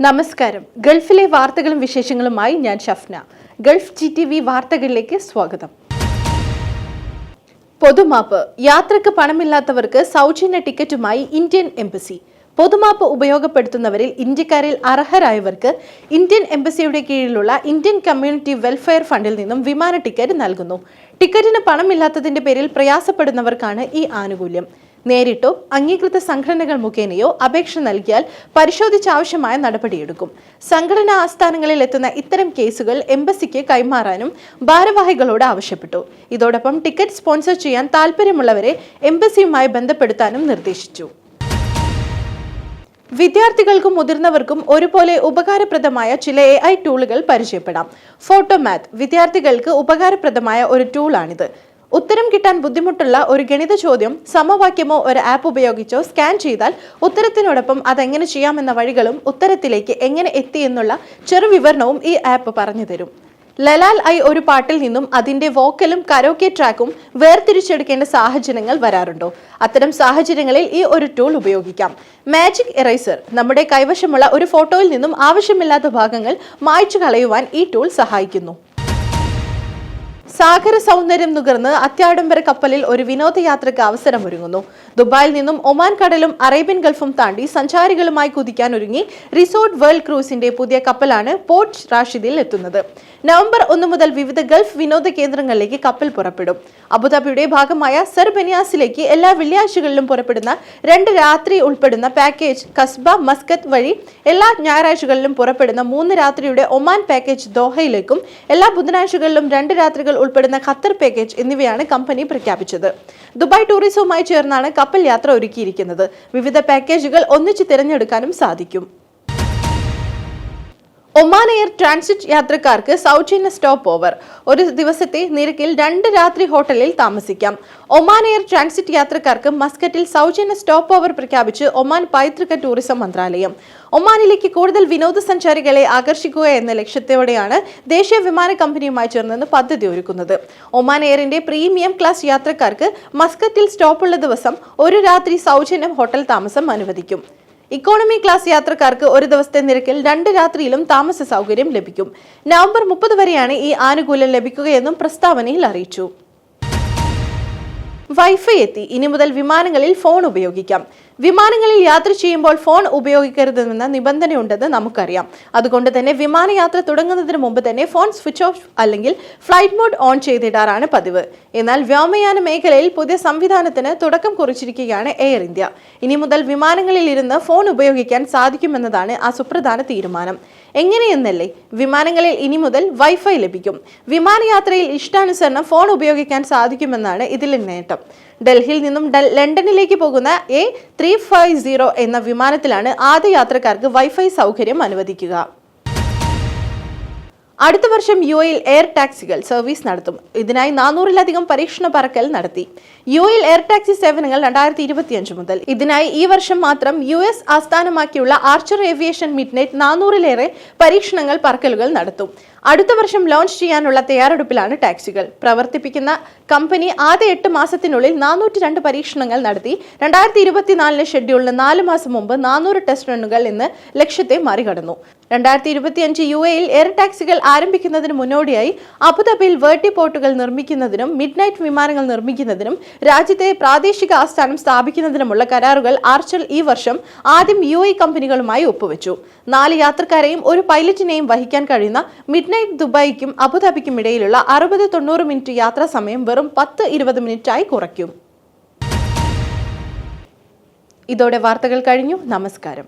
നമസ്കാരം. ഗൾഫിലെ വാർത്തകളും വിശേഷങ്ങളുമായി ഞാൻ Shafna. Gulf G T V വാർത്തകളിലേക്ക് സ്വാഗതം. പൊതുമാപ്പ്. യാത്രയ്ക്ക് പണമില്ലാത്തവർക്ക് സൗജന്യ ടിക്കറ്റുമായി ഇന്ത്യൻ എംബസി. പൊതുമാപ്പ് ഉപയോഗപ്പെടുത്തുന്നവരിൽ ഇന്ത്യക്കാരിൽ അർഹരായവർക്ക് ഇന്ത്യൻ എംബസിയുടെ കീഴിലുള്ള ഇന്ത്യൻ കമ്മ്യൂണിറ്റി വെൽഫെയർ ഫണ്ടിൽ നിന്നും വിമാന ടിക്കറ്റ് നൽകുന്നു. ടിക്കറ്റിന് പണമില്ലാത്തതിന്റെ പേരിൽ പ്രയാസപ്പെടുന്നവർക്കാണ് ഈ ആനുകൂല്യം. നേരിട്ടോ അംഗീകൃത സംഘടനകൾ മുഖേനയോ അപേക്ഷ നൽകിയാൽ പരിശോധിച്ചാവശ്യമായ നടപടിയെടുക്കും. സംഘടനാ ആസ്ഥാനങ്ങളിൽ എത്തുന്ന ഇത്തരം കേസുകൾ എംബസിക്ക് കൈമാറാനും ഭാരവാഹികളോട് ആവശ്യപ്പെട്ടു. ഇതോടൊപ്പം ടിക്കറ്റ് സ്പോൺസർ ചെയ്യാൻ താൽപ്പര്യമുള്ളവരെ എംബസിയുമായി ബന്ധപ്പെടുത്താനും നിർദ്ദേശിച്ചു. വിദ്യാർത്ഥികൾക്കും മുതിർന്നവർക്കും ഒരുപോലെ ഉപകാരപ്രദമായ ചില എ ഐ ടൂളുകൾ പരിചയപ്പെടാം. ഫോട്ടോമാത്ത് വിദ്യാർത്ഥികൾക്ക് ഉപകാരപ്രദമായ ഒരു ടൂളാണിത്. ഉത്തരം കിട്ടാൻ ബുദ്ധിമുട്ടുള്ള ഒരു ഗണിത ചോദ്യം സമവാക്യമോ ഒരു ആപ്പ് ഉപയോഗിച്ചോ സ്കാൻ ചെയ്താൽ ഉത്തരത്തിനോടൊപ്പം അതെങ്ങനെ ചെയ്യാമെന്ന വഴികളും ഉത്തരത്തിലേക്ക് എങ്ങനെ എത്തി എന്നുള്ള ചെറു ഈ ആപ്പ് പറഞ്ഞു തരും. ലലാൽ ഐ ഒരു പാട്ടിൽ നിന്നും അതിന്റെ വോക്കലും കരോക്കെ ട്രാക്കും വേർതിരിച്ചെടുക്കേണ്ട സാഹചര്യങ്ങൾ വരാറുണ്ടോ? അത്തരം സാഹചര്യങ്ങളിൽ ഈ ഒരു ടൂൾ ഉപയോഗിക്കാം. മാജിക് എറൈസർ നമ്മുടെ കൈവശമുള്ള ഒരു ഫോട്ടോയിൽ നിന്നും ആവശ്യമില്ലാത്ത ഭാഗങ്ങൾ മായ്ച്ചു കളയുവാൻ ഈ ടൂൾ സഹായിക്കുന്നു. സാഗര സൗന്ദര്യം നുകർന്ന് അത്യാഡംബര കപ്പലിൽ ഒരു വിനോദയാത്രയ്ക്ക് അവസരമൊരുങ്ങുന്നു. ദുബായിൽ നിന്നും ഒമാൻ കടലും അറേബ്യൻ ഗൾഫും താണ്ടി സഞ്ചാരികളുമായി കുതിക്കാൻ ഒരുങ്ങി റിസോർട്ട് വേൾഡ് ക്രൂസിന്റെ പുതിയ കപ്പലാണ് പോർട്ട് റാഷിദിൽ എത്തുന്നത്. നവംബർ ഒന്ന് മുതൽ വിവിധ ഗൾഫ് വിനോദ കേന്ദ്രങ്ങളിലേക്ക് കപ്പൽ പുറപ്പെടും. അബുദാബിയുടെ ഭാഗമായ സർ ബനിയാസിലേക്ക് എല്ലാ വെള്ളിയാഴ്ചകളിലും പുറപ്പെടുന്ന രണ്ട് രാത്രി ഉൾപ്പെടുന്ന പാക്കേജ് കസ്ബ മസ്കത്ത് വഴി എല്ലാ ഞായറാഴ്ചകളിലും പുറപ്പെടുന്ന മൂന്ന് രാത്രിയുടെ ഒമാൻ പാക്കേജ് ദോഹയിലേക്കും എല്ലാ ബുധനാഴ്ചകളിലും രണ്ട് രാത്രികൾ ഉൾപ്പെടുന്ന ഖത്തർ പാക്കേജ് എന്നിവയാണ് കമ്പനി പ്രഖ്യാപിച്ചത്. ദുബായ് ടൂറിസവുമായി ചേർന്നാണ് കപ്പൽ യാത്ര ഒരുക്കിയിരിക്കുന്നത്. വിവിധ പാക്കേജുകൾ ഒന്നിച്ച് തിരഞ്ഞെടുക്കാനും സാധിക്കും. ഒമാൻ എയർ ട്രാൻസിറ്റ് യാത്രക്കാർക്ക് സൗജന്യ സ്റ്റോപ്പ് ഓവർ. ഒരു ദിവസത്തെ നിരക്കിൽ രണ്ട് രാത്രി ഹോട്ടലിൽ താമസിക്കാം. ഒമാൻ എയർ ട്രാൻസിറ്റ് യാത്രക്കാർക്ക് മസ്കറ്റിൽ സൗജന്യ സ്റ്റോപ്പ് ഓവർ പ്രഖ്യാപിച്ച് ഒമാൻ പൈതൃക ടൂറിസം മന്ത്രാലയം. ഒമാനിലേക്ക് കൂടുതൽ വിനോദസഞ്ചാരികളെ ആകർഷിക്കുക എന്ന ലക്ഷ്യത്തോടെയാണ് ദേശീയ വിമാന കമ്പനിയുമായി ചേർന്ന് പദ്ധതി ഒരുക്കുന്നത്. ഒമാൻ എയറിന്റെ പ്രീമിയം ക്ലാസ് യാത്രക്കാർക്ക് മസ്കറ്റിൽ സ്റ്റോപ്പുള്ള ദിവസം ഒരു രാത്രി സൗജന്യം ഹോട്ടൽ താമസം അനുവദിക്കും. ഇക്കോണമി ക്ലാസ് യാത്രക്കാർക്ക് ഒരു ദിവസത്തെ നിരക്കിൽ രണ്ട് രാത്രിയിലും താമസ സൗകര്യം ലഭിക്കും. നവംബർ മുപ്പത് വരെയാണ് ഈ ആനുകൂല്യം ലഭിക്കുകയെന്നും പ്രസ്താവനയിൽ അറിയിച്ചു. വൈഫൈ എത്തി. ഇനി മുതൽ വിമാനങ്ങളിൽ ഫോൺ ഉപയോഗിക്കാം. വിമാനങ്ങളിൽ യാത്ര ചെയ്യുമ്പോൾ ഫോൺ ഉപയോഗിക്കരുതെന്ന നിബന്ധനയുണ്ടെന്ന് നമുക്കറിയാം. അതുകൊണ്ട് തന്നെ വിമാനയാത്ര തുടങ്ങുന്നതിന് മുമ്പ് തന്നെ ഫോൺ സ്വിച്ച് ഓഫ് അല്ലെങ്കിൽ ഫ്ലൈറ്റ് മോഡ് ഓൺ ചെയ്തിടാറാണ് പതിവ്. എന്നാൽ വ്യോമയാന മേഖലയിൽ പുതിയ സംവിധാനത്തിന് തുടക്കം കുറിച്ചിരിക്കുകയാണ് എയർ ഇന്ത്യ. ഇനി മുതൽ വിമാനങ്ങളിൽ ഇരുന്ന് ഫോൺ ഉപയോഗിക്കാൻ സാധിക്കുമെന്നതാണ് ആ സുപ്രധാന തീരുമാനം. എങ്ങനെയെന്നല്ലേ? വിമാനങ്ങളിൽ ഇനി മുതൽ വൈഫൈ ലഭിക്കും. വിമാനയാത്രയിൽ ഇഷ്ടാനുസരണം ഫോൺ ഉപയോഗിക്കാൻ സാധിക്കുമെന്നാണ് ഇതിലെ നേട്ടം. ഡൽഹിയിൽ നിന്നും ലണ്ടനിലേക്ക് പോകുന്ന എ ത്രീ ഫൈവ് സീറോ എന്ന വിമാനത്തിലാണ് ആദ്യ യാത്രക്കാർക്ക് വൈഫൈ സൗകര്യം അനുവദിക്കുക. അടുത്ത വർഷം യു എയിൽ എയർ ടാക്സികൾ സർവീസ് നടത്തും. ഇതിനായി നാനൂറിലധികം പരീക്ഷണ പറക്കൽ നടത്തി. യു എയിൽ എയർ ടാക്സി സേവനങ്ങൾ രണ്ടായിരത്തി ഇരുപത്തിയഞ്ച് മുതൽ. ഇതിനായി ഈ വർഷം മാത്രം യു എസ് ആസ്ഥാനമാക്കിയുള്ള ആർച്ചർ ഏവിയേഷൻ മിഡ്നൈറ്റ് നാനൂറിലേറെ പരീക്ഷണങ്ങൾ പറക്കലുകൾ നടത്തും. അടുത്ത വർഷം ലോഞ്ച് ചെയ്യാനുള്ള തയ്യാറെടുപ്പിലാണ് ടാക്സികൾ. പ്രവർത്തിപ്പിക്കുന്ന കമ്പനി ആദ്യ എട്ട് മാസത്തിനുള്ളിൽ നാനൂറ്റി രണ്ട് പരീക്ഷണങ്ങൾ നടത്തി. രണ്ടായിരത്തി ഇരുപത്തിനാലിലെ ഷെഡ്യൂളിന് നാല് മാസം മുമ്പ് നാനൂറ് ടെസ്റ്റ് റണ്ണുകൾ എന്ന് ലക്ഷ്യത്തെ മറികടന്നു. രണ്ടായിരത്തി ഇരുപത്തിയഞ്ച് യു എയിൽ എയർ ടാക്സികൾ ആരംഭിക്കുന്നതിന് മുന്നോടിയായി അബുദാബിയിൽ വേർട്ടി പോർട്ടുകൾ നിർമ്മിക്കുന്നതിനും മിഡ് നൈറ്റ് വിമാനങ്ങൾ നിർമ്മിക്കുന്നതിനും രാജ്യത്തെ പ്രാദേശിക ആസ്ഥാനം സ്ഥാപിക്കുന്നതിനുമുള്ള കരാറുകൾ ആർച്ചൽ ഈ വർഷം ആദ്യം യു കമ്പനികളുമായി ഒപ്പുവെച്ചു. നാല് യാത്രക്കാരെയും ഒരു പൈലറ്റിനെയും വഹിക്കാൻ കഴിയുന്ന മിഡ് നൈറ്റ് ദുബായിക്കും അബുദാബിക്കും ഇടയിലുള്ള അറുപത് തൊണ്ണൂറ് മിനിറ്റ് യാത്രാ സമയം വെറും പത്ത് ഇരുപത് മിനിറ്റായി കുറയ്ക്കും. ഇതോടെ വാർത്തകൾ കഴിഞ്ഞു. നമസ്കാരം.